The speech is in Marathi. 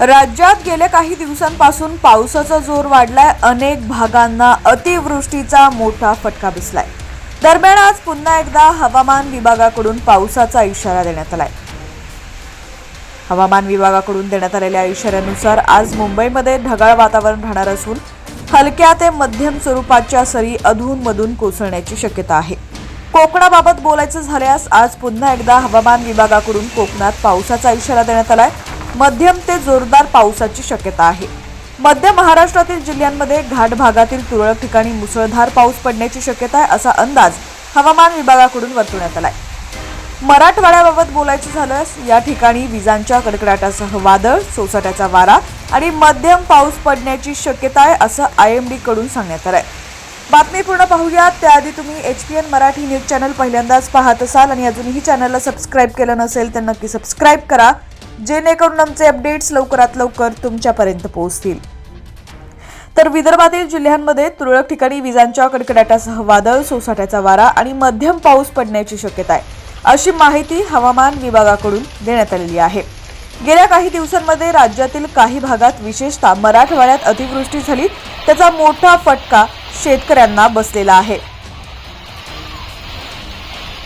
राज्यात गेल्या काही दिवसांपासून पावसाचा जोर वाढलाय. अनेक भागांना अतिवृष्टीचा मोठा फटका बसलाय. दरम्यान आज पुन्हा एकदा हवामान विभागाकडून पावसाचा इशारा देण्यात आलाय. हवामान विभागाकडून देण्यात आलेल्या इशाऱ्यानुसार आज मुंबईमध्ये ढगाळ वातावरण राहणार असून हलक्या ते मध्यम स्वरूपाच्या सरी अधूनमधून कोसळण्याची शक्यता आहे. कोकणाबाबत बोलायचं झाल्यास आज पुन्हा एकदा हवामान विभागाकडून कोकणात पावसाचा इशारा देण्यात आलाय. मध्यम ते जोरदार पावसाची शक्यता आहे. मध्य महाराष्ट्रातील जिल्ह्यांमध्ये घाट भागातील तुरळक ठिकाणी मुसळधार पाऊस पडण्याची शक्यता आहे असा अंदाज हवामान विभागाकडून वर्तवण्यात आलाय. मराठवाड्याबाबत बोलायचं झाल्यास या ठिकाणी विजांच्या कडकडाटासह वादळ सोसाट्याचा वारा आणि मध्यम पाऊस पडण्याची शक्यता आहे असं आय एम डी कडून सांगण्यात आलंय. बातमी पूर्ण पाहूया त्याआधी तुम्ही H P N Marathi news channel पहिल्यांदाच पाहत असाल आणि अजूनही चॅनलला सबस्क्राईब केलं नसेल तर नक्की सबस्क्राईब करा. जेणेकरून आमचे अपडेट्स लवकरात लवकर तुमच्यापर्यंत पोहोचतील. तर विदर्भातील जिल्ह्यांमध्ये तुरळक ठिकाणी विजांच्या कडकडाटासह वादळ सोसाट्याचा वारा आणि मध्यम पाऊस पडण्याची शक्यता आहे अशी माहिती हवामान विभागाकडून देण्यात आलेली आहे. गेल्या काही दिवसांमध्ये राज्यातील काही भागात विशेषतः मराठवाड्यात अतिवृष्टी झाली त्याचा मोठा फटका शेतकऱ्यांना बसलेला आहे.